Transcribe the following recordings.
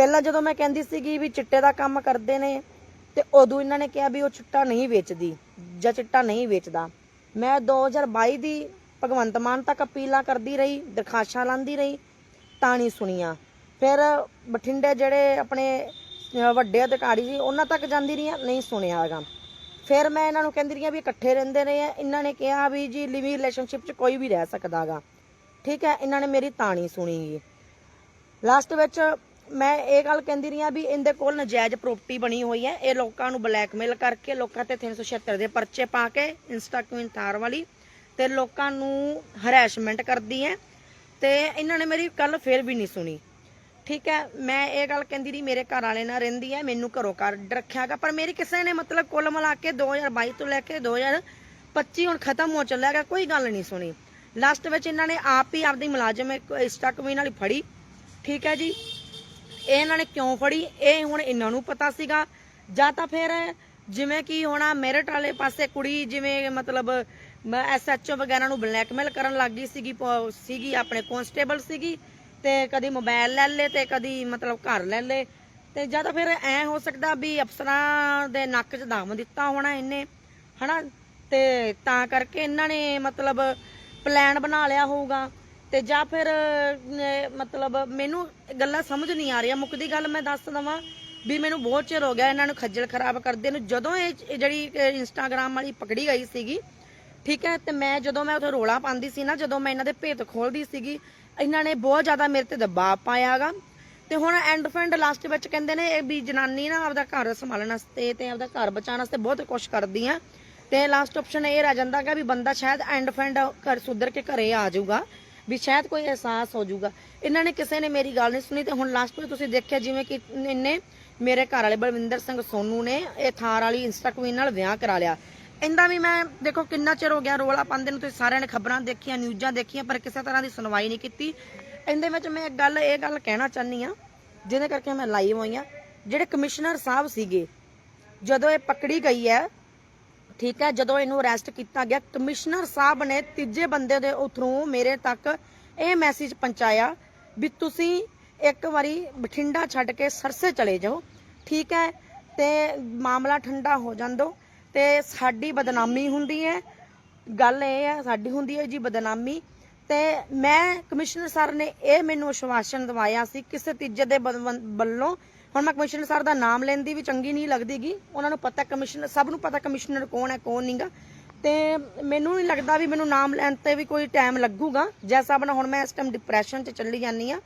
ਪਹਿਲਾਂ ਜਦੋਂ ਮੈਂ ਕਹਿੰਦੀ ਸੀਗੀ ਵੀ ਚਿੱਟੇ ਦਾ ਕੰਮ ਕਰਦੇ ਨੇ ਤੇ ਉਦੋਂ ਇਹਨਾਂ ਨੇ ਕਿਹਾ ਵੀ ਉਹ ਚਿੱਟਾ ਨਹੀਂ ਵੇਚਦੀ ਜਾਂ ਚਿੱਟਾ ਨਹੀਂ ਵੇਚਦਾ। ਮੈਂ 2022 ਦੀ ਭਗਵੰਤ ਮਾਨ ਤੱਕ ਅਪੀਲਾਂ ਕਰਦੀ ਰਹੀ ਦਰਖਾਸ਼ਾਂ ਲਾਂਦੀ ਰਹੀ ਤਾਂ ਨਹੀਂ ਸੁਣੀਆਂ। ਫਿਰ ਬਠਿੰਡੇ ਜਿਹੜੇ ਆਪਣੇ ਵੱਡੇ ਅਧਿਕਾਰੀ ਸੀ ਉਹਨਾਂ ਤੱਕ ਜਾਂਦੀ ਰਹੀ ਹਾਂ, ਨਹੀਂ ਸੁਣਿਆ ਹੈਗਾ। ਫਿਰ ਮੈਂ ਇਹਨਾਂ ਨੂੰ ਕਹਿੰਦੀ ਰਹੀ ਹਾਂ ਵੀ ਇਕੱਠੇ ਰਹਿੰਦੇ ਰਹੇ ਆ। ਇਹਨਾਂ ਨੇ ਕਿਹਾ ਵੀ ਜੀ ਲਿਵਿੰਗ ਰਿਲੇਸ਼ਨਸ਼ਿਪ 'ਚ ਕੋਈ ਵੀ ਰਹਿ ਸਕਦਾਗਾ ਠੀਕ ਹੈ ਇਹਨਾਂ ਨੇ ਮੇਰੀ ਤਾਂ ਨਹੀਂ ਸੁਣੀ ਗੀ। ਲਾਸਟ ਵਿੱਚ ਮੈਂ ਇਹ ਗੱਲ ਕਹਿੰਦੀ ਰਹੀ ਹਾਂ ਵੀ ਇਹਦੇ ਕੋਲ ਨਜਾਇਜ਼ ਪ੍ਰਾਪਰਟੀ ਬਣੀ ਹੋਈ ਹੈ। ਇਹ ਲੋਕਾਂ ਨੂੰ ਬਲੈਕਮੇਲ ਕਰਕੇ ਲੋਕਾਂ ਤੇ 376 ਦੇ ਪਰਚੇ ਪਾ ਕੇ ਇੰਸਟਾ ਕੁਇਨ ਥਾਰ ਵਾਲੀ ਤੇ ਲੋਕਾਂ ਨੂੰ ਹਰੈਸ਼ਮੈਂਟ ਕਰਦੀ ਹੈ ਤੇ ਇਹਨਾਂ ਨੇ ਮੇਰੀ ਕੱਲ ਫੇਰ ਵੀ ਨਹੀਂ ਸੁਣੀ। ਠੀਕ ਹੈ, ਮੈਂ ਇਹ ਗੱਲ ਕਹਿੰਦੀ ਰਹੀ, ਮੇਰੇ ਘਰ ਵਾਲੇ ਨਾਲ ਰਹਿੰਦੀ ਹੈ, ਮੈਨੂੰ ਘਰੋਂ ਕੱਢ ਰੱਖਿਆਗਾ ਪਰ ਮੇਰੀ ਕਿਸੇ ਨੇ ਮਤਲਬ ਕੁੱਲ ਮਿਲਾ ਕੇ 2022 ਤੋਂ ਲੈ ਕੇ 2025 ਹੁਣ ਖਤਮ ਹੋ ਚੱਲਿਆ ਗਾ ਕੋਈ ਗੱਲ ਨਹੀਂ ਸੁਣੀ। ਲਾਸਟ ਵਿੱਚ ਇਹਨਾਂ ਨੇ ਆਪ ਹੀ ਆਪਦੀ ਮੁਲਾਜ਼ਮ ਇੱਕ ਇੰਸਟਾ ਕੁਇਨ ਵਾਲੀ ਫੜੀ। ਠੀਕ ਹੈ ਜੀ। ਇਹ ਇਹਨਾਂ ਨੇ ਕਿਉਂ ਫੜੀ? ਇਹ ਹੁਣ ਇਹਨਾਂ ਨੂੰ ਪਤਾ ਸੀਗਾ। ਜਾਂ ਤਾਂ ਫਿਰ ਜਿਵੇਂ ਕਿ ਹੁਣ ਮੈਰਿਟ ਵਾਲੇ ਪਾਸੇ ਕੁੜੀ ਜਿਵੇਂ ਮਤਲਬ ਐਸਐਚਓ ਵਗੈਰਾ ਨੂੰ ਬਲੈਕਮੇਲ ਕਰਨ ਲੱਗ ਗਈ ਸੀਗੀ, ਪ- ਸੀਗੀ, ਆਪਣੇ ਕਨਸਟੇਬਲ ਸੀਗੀ ਤੇ ਕਦੀ ਮੋਬਾਈਲ ਲੈ ਲੇ ਤੇ ਕਦੀ ਮਤਲਬ ਘਰ ਲੈ ਲੇ ਤੇ ਜਾਂ ਤਾਂ ਫਿਰ ਐ ਹੋ ਸਕਦਾ ਵੀ ਅਫਸਰਾਂ ਦੇ ਨੱਕ 'ਚ ਦਮ ਦਿੱਤਾ ਹੋਣਾ ਇਹਨੇ, ਹਨਾ? ਤੇ ਤਾਂ ਕਰਕੇ ਇਹਨਾਂ ਨੇ ਮਤਲਬ ਪਲਾਨ ਬਣਾ ਲਿਆ ਹੋਊਗਾ। ਤੇ ਜਾਂ ਫਿਰ ਮਤਲਬ ਮੈਨੂੰ ਗੱਲਾਂ ਸਮਝ ਨਹੀਂ ਆ ਰਹੀਆਂ। ਮੁੱਕਦੀ ਗੱਲ ਮੈਂ ਦੱਸ ਦਵਾਂ ਵੀ ਮੈਨੂੰ ਬਹੁਤ ਚਿਰ ਹੋ ਗਿਆ ਇਹਨਾਂ ਨੂੰ ਖੱਜਲ ਖਰਾਬ ਕਰਦੇ ਨੂੰ। ਜਦੋਂ ਇਹ ਜਿਹੜੀ ਇੰਸਟਾਗ੍ਰਾਮ ਵਾਲੀ ਪਕੜੀ ਗਈ ਸੀਗੀ, ਠੀਕ ਹੈ, ਤੇ ਮੈਂ ਜਦੋਂ ਮੈਂ ਉੱਥੇ ਰੋਲਾ ਪਾਉਂਦੀ ਸੀ ਨਾ, ਜਦੋਂ ਮੈਂ ਇਹਨਾਂ ਦੇ ਭੇਤ ਖੋਲਦੀ ਸੀਗੀ, ਇਹਨਾਂ ਨੇ ਬਹੁਤ ਜ਼ਿਆਦਾ ਮੇਰੇ ਤੇ ਦਬਾਅ ਪਾਇਆਗਾ ਤੇ ਹੁਣ ਐਂਡ ਫੈਂਡ ਲਾਸਟ ਵਿੱਚ ਕਹਿੰਦੇ ਨੇ ਇਹ ਵੀ ਜਨਾਨੀ ਨਾ ਆਪਦਾ ਘਰ ਸੰਭਾਲਣ ਵਾਸਤੇ ਤੇ ਆਪਦਾ ਘਰ ਬਚਾਉਣ ਵਾਸਤੇ ਬਹੁਤ ਕੁਝ ਕਰਦੀ ਆ ਤੇ ਲਾਸਟ ਆਪਸ਼ਨ ਇਹ ਰਹਿ ਜਾਂਦਾ ਕਿ ਵੀ ਬੰਦਾ ਸ਼ਾਇਦ ਐਂਡ ਫੈਂਡ ਘਰ ਸੁਧਰ ਕੇ ਘਰੇ ਆ ਜਾਊਗਾ। ਵੀ ਸ਼ਾਇਦ ਕੋਈ ਅਹਿਸਾਸ ਹੋ ਜਾਊਗਾ। ਇਹਨਾਂ ਨੇ ਕਿਸੇ ਨੇ ਮੇਰੀ ਗੱਲ ਨਹੀਂ ਸੁਣੀ ਤੇ ਹੁਣ ਲਾਸਟ ਵਿੱਚ ਤੁਸੀਂ ਦੇਖਿਆ ਜਿਵੇਂ ਕਿ ਇਹਨੇ ਮੇਰੇ ਘਰ ਵਾਲੇ ਬਲਵਿੰਦਰ ਸਿੰਘ ਸੋਨੂ ਨੇ ਇਹ ਥਾਰ ਵਾਲੀ ਇੰਸਟਾ ਕੁਈਨ ਨਾਲ ਵਿਆਹ ਕਰਾ ਲਿਆ। ਇਹਦਾ ਵੀ ਮੈਂ ਦੇਖੋ ਕਿੰਨਾ ਚਿਰ ਹੋ ਗਿਆ ਰੋਲਾ ਪਾਉਂਦੇ ਨੂੰ, ਤੁਸੀਂ ਸਾਰਿਆਂ ਨੇ ਖਬਰਾਂ ਦੇਖੀਆਂ, ਨਿਊਜ਼ਾਂ ਦੇਖੀਆਂ, ਪਰ ਕਿਸੇ ਤਰ੍ਹਾਂ ਦੀ ਸੁਣਵਾਈ ਨਹੀਂ ਕੀਤੀ। ਇਹਦੇ ਵਿੱਚ ਮੈਂ ਇੱਕ ਗੱਲ, ਇਹ ਗੱਲ ਕਹਿਣਾ ਚਾਹਨੀ ਆ ਜਿਹਦੇ ਕਰਕੇ ਮੈਂ ਲਾਈਵ ਹੋਈ ਆ ਜਿਹੜੇ ਕਮਿਸ਼ਨਰ ਸਾਹਿਬ ਸੀਗੇ, ਜਦੋਂ ਇਹ ਪਕੜੀ ਗਈ ਹੈ ਠੀਕ ਹੈ, ਜਦੋਂ ਇਹਨੂੰ ਅਰੈਸਟ ਕੀਤਾ ਗਿਆ ਕਮਿਸ਼ਨਰ ਸਾਹਿਬ ਨੇ ਤੀਜੇ ਬੰਦੇ ਦੇ ਥਰੂ ਮੇਰੇ ਤੱਕ ਇਹ ਮੈਸੇਜ ਪਹੁੰਚਾਇਆ ਵੀ ਤੁਸੀਂ ਇੱਕ ਵਾਰੀ ਬਠਿੰਡਾ ਛੱਡ ਕੇ ਸਰਸੇ ਚਲੇ ਜਾਓ, ਠੀਕ ਹੈ, ਤੇ ਮਾਮਲਾ ਠੰਡਾ ਹੋ ਜਾਂਦੋ ਤੇ ਸਾਡੀ ਬਦਨਾਮੀ ਹੁੰਦੀ ਹੈ। ਗੱਲ ਇਹ ਹੈ, ਸਾਡੀ ਹੁੰਦੀ ਹੈ ਜੀ ਬਦਨਾਮੀ ਤੇ ਮੈਂ ਕਮਿਸ਼ਨਰ ਸਰ ਨੇ ਇਹ ਮੈਨੂੰ ਅਸ਼ਵਾਸਨ ਦਵਾਇਆ ਸੀ, ਕਿਸੇ ਤੀਜੇ ਦੇ ਵੱਲੋਂ ਹੁਣ ਮੈਂ ਕਮਿਸ਼ਨਰ ਸਰ ਦਾ ਨਾਮ ਲੈਂਦੀ ਵੀ ਚੰਗੀ ਨਹੀਂ ਲੱਗਦੀਗੀ। ਉਹਨਾਂ ਨੂੰ ਪਤਾ ਕਮਿਸ਼ਨਰ ਸਭ ਨੂੰ ਪਤਾ ਕਮਿਸ਼ਨਰ ਕੌਣ ਹੈ, ਕੌਣ ਨਹੀਂਗਾ। ਤੇ ਮੈਨੂੰ ਨਹੀਂ ਲੱਗਦਾ ਵੀ ਮੈਨੂੰ ਨਾਮ ਲੈਣ ਤੇ ਵੀ ਕੋਈ ਟਾਈਮ ਲੱਗੂਗਾ। ਜੈਸਾ ਬਣਾ ਹੁਣ ਮੈਂ ਇਸ ਟਾਈਮ ਡਿਪਰੈਸ਼ਨ 'ਚ ਚੱਲੀ ਜਾਂਦੀ ਆ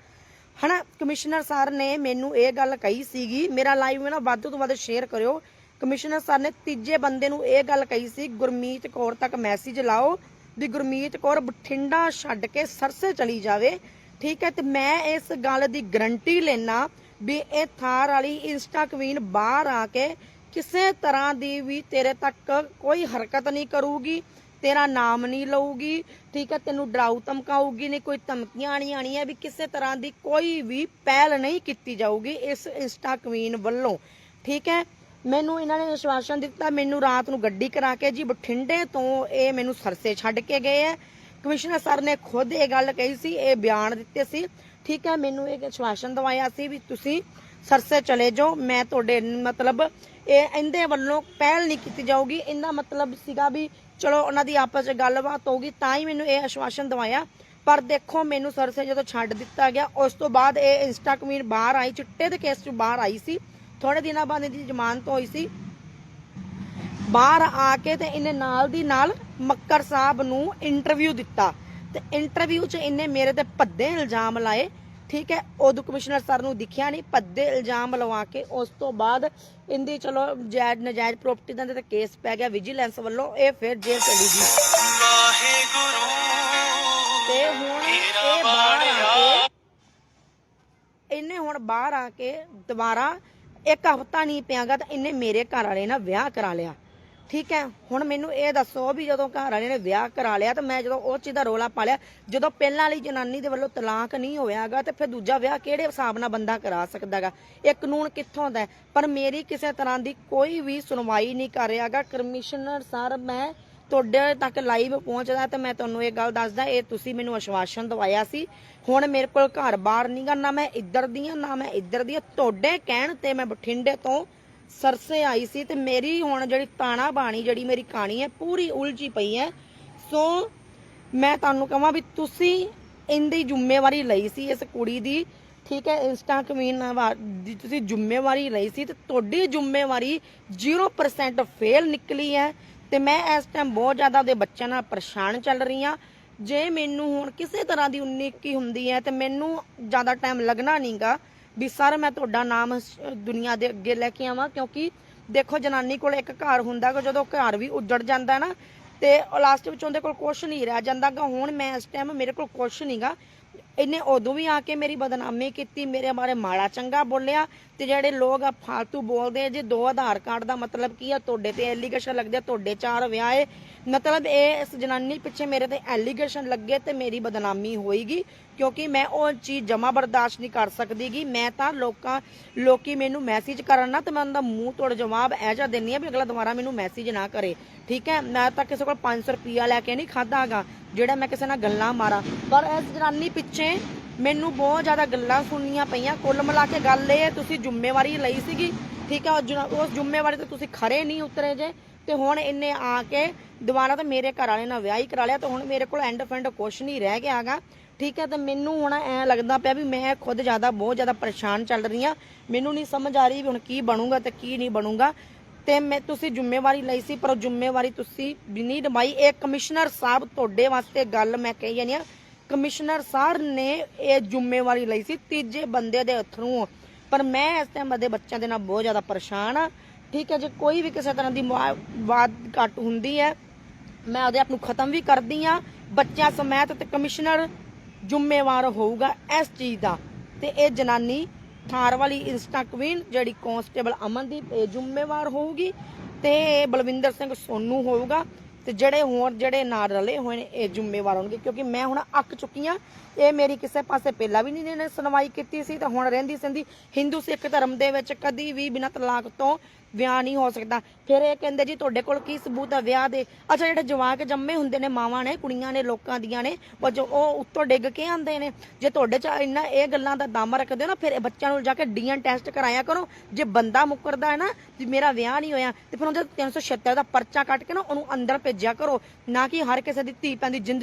ਹਨਾ, ਕਮਿਸ਼ਨਰ ਸਰ ਨੇ ਮੈਨੂੰ ਇਹ ਗੱਲ ਕਹੀ ਸੀਗੀ। ਮੇਰਾ ਲਾਈਵ ਨਾ ਵੱਧ ਤੋਂ ਵੱਧ ਸ਼ੇਅਰ ਕਰਿਓ। ਕਮਿਸ਼ਨਰ ਸਰ ਨੇ ਤੀਜੇ ਬੰਦੇ ਨੂੰ ਇਹ ਗੱਲ ਕਹੀ ਸੀ, ਗੁਰਮੀਤ ਕੌਰ ਤੱਕ ਮੈਸੇਜ ਲਾਓ ਵੀ ਗੁਰਮੀਤ ਕੌਰ ਬਠਿੰਡਾ ਛੱਡ ਕੇ ਸਰਸੇ ਚਲੀ ਜਾਵੇ। ਠੀਕ ਹੈ, ਤੇ ਮੈਂ ਇਸ ਗੱਲ ਦੀ ਗਰੰਟੀ ਲੈਣਾ ਵੀ ਇਹ ਥਾਰ ਵਾਲੀ ਇੰਸਟਾ ਕੁਈਨ ਬਾਹਰ ਆ ਕੇ ਕਿਸੇ ਤਰ੍ਹਾਂ ਦੀ ਵੀ ਤੇਰੇ ਤੱਕ ਕੋਈ ਹਰਕਤ ਨਹੀਂ ਕਰੂਗੀ, ਤੇਰਾ ਨਾਮ ਨਹੀਂ ਲਊਗੀ, ਠੀਕ ਹੈ, ਤੈਨੂੰ ਡਰਾਉ ਧਮਕਾਊਗੀ ਨਹੀਂ, ਕੋਈ ਧਮਕੀਆਂ ਨਹੀਂ ਆਣੀਆਂ ਵੀ ਕਿਸੇ ਤਰ੍ਹਾਂ ਦੀ ਕੋਈ ਵੀ ਪਹਿਲ ਨਹੀਂ ਕੀਤੀ ਜਾਊਗੀ ਇਸ ਇੰਸਟਾ ਕਵੀਨ ਵੱਲੋਂ, ਠੀਕ ਹੈ। ਮੈਨੂੰ ਇਹਨਾਂ ਨੇ ਵਿਸ਼ਵਾਸਨ ਦਿੱਤਾ, ਮੈਨੂੰ ਰਾਤ ਨੂੰ ਗੱਡੀ ਕਰਾ ਕੇ ਜੀ ਬਠਿੰਡੇ ਤੋਂ ਇਹ ਮੈਨੂੰ ਸਰਸੇ ਛੱਡ ਕੇ ਗਏ ਹੈ। ਕਮਿਸ਼ਨਰ ਸਰ ਨੇ ਖੁਦ ਇਹ ਗੱਲ ਕਹੀ ਸੀ, ਇਹ ਬਿਆਨ ਦਿੱਤੇ ਸੀ। ਠੀਕ ਹੈ, ਮੈਨੂੰ ਇਹ ਵਿਸ਼ਵਾਸਨ ਦਵਾਇਆ ਸੀ ਵੀ ਤੁਸੀਂ ਸਰਸੇ ਚਲੇ ਜਾਓ। ਮੈਂ ਤੁਹਾਡੇ ਮਤਲਬ ਇਹ ਇਹਦੇ ਵੱਲੋਂ ਪਹਿਲ ਨਹੀਂ ਕੀਤੀ ਜਾਊਗੀ। ਇਹਦਾ ਮਤਲਬ ਸੀਗਾ ਵੀ ਚਲੋ ਉਹਨਾਂ ਦੀ ਆਪਸ ਵਿੱਚ ਗੱਲਬਾਤ ਹੋਊਗੀ ਤਾਂ ਹੀ ਮੈਨੂੰ ਇਹ ਆਸ਼ਵਾਸਨ ਦਵਾਇਆ। ਪਰ ਦੇਖੋ, ਮੈਨੂੰ ਸਰਸੇ ਜਦੋਂ ਛੱਡ ਦਿੱਤਾ ਗਿਆ, ਉਸ ਤੋਂ ਬਾਅਦ ਇਹ ਇੰਸਟਾ ਕਮੀਨ ਬਾਹਰ ਆਈ, ਚਿੱਟੇ ਦੇ ਕੇਸ 'ਚ ਬਾਹਰ ਆਈ ਸੀ। ਥੋੜੇ ਦਿਨਾਂ ਬਾਅਦ ਇਹਦੀ ਜ਼ਮਾਨਤ ਹੋਈ ਸੀ। ਬਾਹਰ ਆ ਕੇ ਤੇ ਇਹਨੇ ਨਾਲ ਦੀ ਨਾਲ ਮੱਕਰ ਸਾਹਿਬ ਨੂੰ ਇੰਟਰਵਿਊ ਦਿੱਤਾ। ਤੇ ਇੰਟਰਵਿਊ 'ਚ ਇਹਨੇ ਮੇਰੇ ਤੇ ਭੱਦੇ ਇਲਜ਼ਾਮ ਲਾਏ, ਠੀਕ ਹੈ? ਉਦੋਂ ਕਮਿਸ਼ਨਰ ਸਰ ਨੂੰ ਦਿਖਿਆ ਨਹੀਂ, ਭੱਦੇ ਇਲਜ਼ਾਮ ਲਵਾ ਕੇ ਉਸ ਤੋਂ ਬਾਅਦ ਇਹਦੀ ਚਲੋ ਜਾਇਜ਼, ਨਜਾਇਜ਼ ਪ੍ਰਾਪਰਟੀ ਦਾ ਤੇ ਕੇਸ ਪੈ ਗਿਆ ਵਿਜੀਲੈਂਸ ਵੱਲੋਂ, ਇਹ ਫਿਰ ਜੇਲ੍ਹ ਚਲੀ ਗਈ। ਤੇ ਹੁਣ ਇਹ ਬਾਹਰ ਆ ਕੇ ਇਹਨੇ ਹੁਣ ਬਾਹਰ ਆ ਕੇ ਦੁਬਾਰਾ ਇੱਕ ਹਫਤਾ ਨਹੀਂ ਪਿਆਗਾ ਤਾਂ ਇਹਨੇ ਮੇਰੇ ਘਰ ਵਾਲੇ ਨਾਲ ਵਿਆਹ ਕਰਾ ਲਿਆ। ਠੀਕ ਹੈ? ਹੁਣ ਮੈਨੂੰ ਇਹ ਦੱਸੋ ਵੀ ਜਦੋਂ ਘਰ ਵਾਲੇ ਨੇ ਵਿਆਹ ਕਰਾ ਲਿਆ ਤਾਂ ਮੈਂ ਜਦੋਂ ਉਹ ਚੀਜ਼ ਦਾ ਰੋਲਾ ਪਾ ਲਿਆ, ਜਦੋਂ ਪਹਿਲਾਂ ਵਾਲੀ ਜਨਾਨੀ ਦੇ ਵੱਲੋਂ ਤਲਾਕ ਨਹੀਂ ਹੋਇਆਗਾ ਤੇ ਫਿਰ ਦੂਜਾ ਵਿਆਹ ਕਿਹੜੇ ਹਿਸਾਬ ਨਾਲ ਬੰਦਾ ਕਰਾ ਸਕਦਾਗਾ? ਇਹ ਕਾਨੂੰਨ ਕਿੱਥੋਂ ਦਾ ਪਰ ਮੇਰੀ ਕਿਸੇ ਤਰ੍ਹਾਂ ਦੀ ਕੋਈ ਵੀ ਸੁਣਵਾਈ ਨਹੀਂ ਕਰ ਰਿਹਾਗਾ। ਕਮਿਸ਼ਨਰ ਸਰ, ਮੈਂ ਤੁਹਾਡੇ ਤੱਕ ਲਾਈਵ ਪਹੁੰਚਦਾ ਤੇ ਮੈਂ ਤੁਹਾਨੂੰ ਇਹ ਗੱਲ ਦੱਸਦਾ, ਇਹ ਤੁਸੀਂ ਮੈਨੂੰ ਅਸ਼ਵਾਸਨ ਦਵਾਇਆ ਸੀ। ਹੁਣ ਮੇਰੇ ਕੋਲ ਘਰ ਬਾਹਰ ਨਹੀਂਗਾ ਨਾ ਮੈਂ ਇੱਧਰ ਦੀ ਆ ਨਾ ਮੈਂ ਇੱਧਰ ਦੀ ਆ ਤੁਹਾਡੇ ਕਹਿਣ ਤੇ ਮੈਂ ਬਠਿੰਡੇ ਤੋਂ ਸਰਸੇ ਆਈ ਸੀ ਤੇ ਮੇਰੀ ਹੁਣ ਜਿਹੜੀ ਤਾਣਾ ਬਾਣੀ ਜਿਹੜੀ ਮੇਰੀ ਕਹਾਣੀ ਹੈ, ਪੂਰੀ ਉਲਝੀ ਪਈ ਹੈ। ਸੋ ਮੈਂ ਤੁਹਾਨੂੰ ਕਹਾਂ ਵੀ ਤੁਸੀਂ ਇਹਦੀ ਜ਼ਿੰਮੇਵਾਰੀ ਲਈ ਸੀ ਇਸ ਕੁੜੀ ਦੀ, ਠੀਕ ਹੈ, ਇੰਸਟਾ ਕਮੀਨ ਦੀ ਤੁਸੀਂ ਜ਼ਿੰਮੇਵਾਰੀ ਲਈ ਸੀ ਤੇ ਤੁਹਾਡੀ ਜ਼ਿੰਮੇਵਾਰੀ 0% ਫੇਲ ਨਿਕਲੀ ਹੈ ਤੇ ਮੈਂ ਇਸ ਟਾਈਮ ਬਹੁਤ ਜ਼ਿਆਦਾ ਉਹਦੇ ਬੱਚਿਆਂ ਨਾਲ ਪਰੇਸ਼ਾਨ ਚੱਲ ਰਹੀ ਹਾਂ। ਜੇ ਮੈਨੂੰ ਹੁਣ ਕਿਸੇ ਤਰ੍ਹਾਂ ਦੀ 19 ਕੀ ਹੁੰਦੀ ਹੈ ਤੇ ਮੈਨੂੰ ਜ਼ਿਆਦਾ ਟਾਈਮ ਲੱਗਣਾ ਨਹੀਂਗਾ ਵੀ ਸਰ ਮੈਂ ਤੁਹਾਡਾ ਨਾਮ ਸ- ਦੁਨੀਆ ਦੇ ਅੱਗੇ ਲੈ ਕੇ ਆਵਾਂ, ਕਿਉਂਕਿ ਦੇਖੋ ਜਨਾਨੀ ਕੋਲ ਇੱਕ ਘਰ ਹੁੰਦਾ ਕਿ ਜਦੋਂ ਘਰ ਵੀ ਉੱਜੜ ਜਾਂਦਾ ਨਾ, ਤੇ ਲਾਸਟ ਵਿੱਚ ਉਹਦੇ ਕੋਲ ਕੁਝ ਨਹੀਂ ਰਹਿ ਜਾਂਦਾਗਾ ਹੁਣ ਮੈਂ ਇਸ ਟਾਈਮ ਮੇਰੇ ਕੋਲ ਕੁਝ ਨਹੀਂਗਾ ਇਹਨੇ ਉਦੋਂ ਵੀ ਆ ਕੇ ਮੇਰੀ ਬਦਨਾਮੀ ਕੀਤੀ, ਮੇਰੇ ਬਾਰੇ ਮਾੜਾ ਚੰਗਾ ਬੋਲਿਆ, ਤੇ ਜਿਹੜੇ ਲੋਕ ਆ ਫਾਲਤੂ ਬੋਲਦੇ ਜੇ ਦੋ ਆਧਾਰ ਕਾਰਡ ਦਾ ਮਤਲਬ ਕੀ ਆ, ਤੁਹਾਡੇ ਤੇ ਐਲੀਗੇਸ਼ਨ ਲੱਗਦੇ ਤੁਹਾਡੇ ਚਾਰ ਵਿਆਹ ਏ। ਮਤਲਬ ਇਹ ਇਸ ਜਨਾਨੀ ਪਿੱਛੇ ਮੇਰੇ ਤੇ ਐਲੀਗੇਸ਼ਨ ਲੱਗੇ ਤੇ ਮੇਰੀ ਬਦਨਾਮੀ ਹੋਏਗੀ ਕਿਉਂਕਿ ਮੈਂ ਉਹ ਚੀਜ਼ ਜਮਾ ਬਰਦਾਸ਼ਤ ਨਹੀਂ ਕਰ ਸਕਦੀਗੀ। ਮੈਂ ਤਾਂ ਲੋਕਾਂ, ਲੋਕੀ ਮੈਨੂੰ ਮੈਸੇਜ ਕਰਨ ਨਾ ਤੇ ਮੈਂ ਉਹਦਾ ਮੂੰਹ ਤੋੜ ਜਵਾਬ ਐ ਜਾ ਦਿੰਨੀ ਆ ਵੀ ਅਗਲਾ ਦੁਬਾਰਾ ਮੈਨੂੰ ਮੈਸੇਜ ਨਾ ਕਰੇ। ਠੀਕ ਹੈ? ਮੈਂ ਤਾਂ ਕਿਸੇ ਕੋਲ 500 ਰੁਪਿਆ ਲੈ ਕੇ ਨਹੀਂ ਖਾਦਾਗਾ ਜਿਹੜਾ ਮੈਂ ਕਿਸੇ ਨਾਲ ਗੱਲਾਂ ਮਾਰਾਂ। ਪਰ ਇਸ ਜਨਾਨੀ ਪਿੱਛੇ ਮੈਨੂੰ ਬਹੁਤ ਜ਼ਿਆਦਾ ਗੱਲਾਂ ਸੁਣਨੀਆਂ ਪਈਆਂ। ਕੁੱਲ ਮਿਲਾ ਕੇ ਗੱਲ ਇਹ ਹੈ, ਤੁਸੀਂ ਜ਼ਿੰਮੇਵਾਰੀ ਲਈ ਸੀਗੀ। ਠੀਕ ਹੈ? ਉਸ ਜ਼ਿੰਮੇਵਾਰੀ ਤੇ ਤੁਸੀਂ ਖਰੇ ਨਹੀਂ ਉਤਰੇ ਜੇ। ਤੇ ਹੁਣ ਇਹਨੇ ਆ ਕੇ ਦੁਬਾਰਾ ਤਾਂ ਮੇਰੇ ਘਰ ਵਾਲੇ ਨਾਲ ਵਿਆਹ ਹੀ ਕਰਾ ਲਿਆ ਤੇ ਹੁਣ ਮੇਰੇ ਕੋਲ ਐਂਡ ਫੰਡ ਕੁਛ ਨਹੀਂ ਰਹਿ ਗਿਆ ਠੀਕ ਹੈ, ਤੇ ਮੈਨੂੰ ਹੁਣ ਐ ਲੱਗਦਾ ਪਿਆ ਵੀ ਮੈਂ ਖੁਦ ਜ਼ਿਆਦਾ ਬਹੁਤ ਜ਼ਿਆਦਾ ਪਰੇਸ਼ਾਨ ਚੱਲ ਰਹੀ ਆ ਮੈਨੂੰ ਨਹੀਂ ਸਮਝ ਆ ਰਹੀ ਵੀ ਹੁਣ ਕੀ ਬਣੂਗਾ ਤੇ ਕੀ ਨਹੀਂ ਬਣੂਗਾ। ਤੇ ਮੈਂ, ਤੁਸੀਂ ਜ਼ਿੰਮੇਵਾਰੀ ਲਈ ਸੀ, ਪਰ ਉਹ ਜ਼ਿੰਮੇਵਾਰੀ ਤੁਸੀਂ ਵੀ ਨਹੀਂ ਨਿਭਾਈ। ਇਹ ਕਮਿਸ਼ਨਰ ਸਾਹਿਬ ਤੁਹਾਡੇ ਵਾਸਤੇ ਗੱਲ ਮੈਂ ਕਹੀ ਜਾਨੀ ਆ ਕਮਿਸ਼ਨਰ ਸਾਹਿਬ ਨੇ ਇਹ ਜ਼ਿੰਮੇਵਾਰੀ ਲਈ ਸੀ ਤੀਜੇ ਬੰਦੇ ਦੇ ਥਰੂ। ਪਰ ਮੈਂ ਇਸ ਟਾਈਮ ਦੇ ਬੱਚਿਆਂ ਦੇ ਨਾਲ ਬਹੁਤ ਜ਼ਿਆਦਾ ਪਰੇਸ਼ਾਨ ਆ ਠੀਕ ਹੈ, ਜੇ ਕੋਈ ਵੀ ਕਿਸੇ ਤਰ੍ਹਾਂ ਦੀ ਵਾ- ਘਟ ਹੁੰਦੀ ਹੈ, ਮੈਂ ਉਹਦੇ ਆਪ ਨੂੰ ਖਤਮ ਵੀ ਕਰਦੀ ਆ ਬੱਚਿਆਂ ਸਮੇਤ ਤੇ ਕਮਿਸ਼ਨਰ ਜ਼ਿੰਮੇਵਾਰ ਹੋਊਗਾ ਇਸ ਚੀਜ਼ ਦਾ। ਤੇ ਇਹ ਜਨਾਨੀ ਥਾਰ ਵਾਲੀ ਇੰਸਟਾ ਕੁਈਨ ਜਿਹੜੀ ਕਾਂਸਟੇਬਲ ਅਮਨਦੀਪ, ਇਹ ਜ਼ਿੰਮੇਵਾਰ ਹੋਊਗੀ ਤੇ ਬਲਵਿੰਦਰ ਸਿੰਘ ਸੋਨੂ ਹੋਊਗਾ ਤੇ ਜਿਹੜੇ ਹੋਰ ਜਿਹੜੇ ਨਾਲ ਰਲੇ ਹੋਏ ਨੇ, ਇਹ ਜ਼ਿੰਮੇਵਾਰ ਹੋਣਗੇ। ਕਿਉਂਕਿ ਮੈਂ ਹੁਣ ਅੱਕ ਚੁੱਕੀ ਆ ਇਹ ਮੇਰੀ ਕਿਸੇ ਪਾਸੇ ਪਹਿਲਾਂ ਵੀ ਨਹੀਂ ਇਹਨੇ ਸੁਣਵਾਈ ਕੀਤੀ ਸੀ, ਤੇ ਹੁਣ ਰਹਿੰਦੀ ਸਿੰਦੀ ਹਿੰਦੂ ਸਿੱਖ ਧਰਮ ਦੇ ਵਿੱਚ ਕਦੀ ਵੀ ਬਿਨਾਂ ਤਲਾਕ ਤੋਂ ਵਿਆਹ ਨਹੀਂ ਹੋ ਸਕਦਾ। ਫਿਰ ਇਹ ਕਹਿੰਦੇ ਜੀ, ਤੁਹਾਡੇ ਕੋਲ ਕੀ ਸਬੂਤ ਹੈ ਵਿਆਹ ਦੇ? ਅੱਛਾ, ਜਿਹੜੇ ਜਵਾਕ ਜੰਮੇ ਹੁੰਦੇ ਨੇ, ਮਾਵਾਂ ਨੇ, ਕੁੜੀਆਂ ਨੇ, ਲੋਕਾਂ ਦੀਆਂ ਨੇ, ਉਹ ਜੋ ਉਹ ਉੱਤੋਂ ਡਿੱਗ ਕੇ ਆਉਂਦੇ ਨੇ। ਜੇ ਤੁਹਾਡੇ ਚ ਇੰਨਾ ਇਹ ਗੱਲਾਂ ਦਾ ਦਮ ਰੱਖਦੇ ਹੋ ਨਾ, ਫਿਰ ਇਹ ਬੱਚਿਆਂ ਨੂੰ ਜਾ ਕੇ ਡੀਐਨ ਟੈਸਟ ਕਰਾਇਆ ਕਰੋ। ਜੇ ਬੰਦਾ ਮੁੱਕਰਦਾ ਹੈ ਨਾ ਵੀ ਮੇਰਾ ਵਿਆਹ ਨਹੀਂ ਹੋਇਆ, ਤੇ ਫਿਰ ਉਹਦਾ 376 ਦਾ ਪਰਚਾ ਕੱਟ ਕੇ ਨਾ ਉਹਨੂੰ ਅੰਦਰ ਭੇਜਿਆ ਕਰੋ। ਨਾ ਕਿ ਹਰ ਕਿਸੇ ਦੀ ਧੀ ਪੈਂਦੀ ਜ਼ਿੰਦਗੀ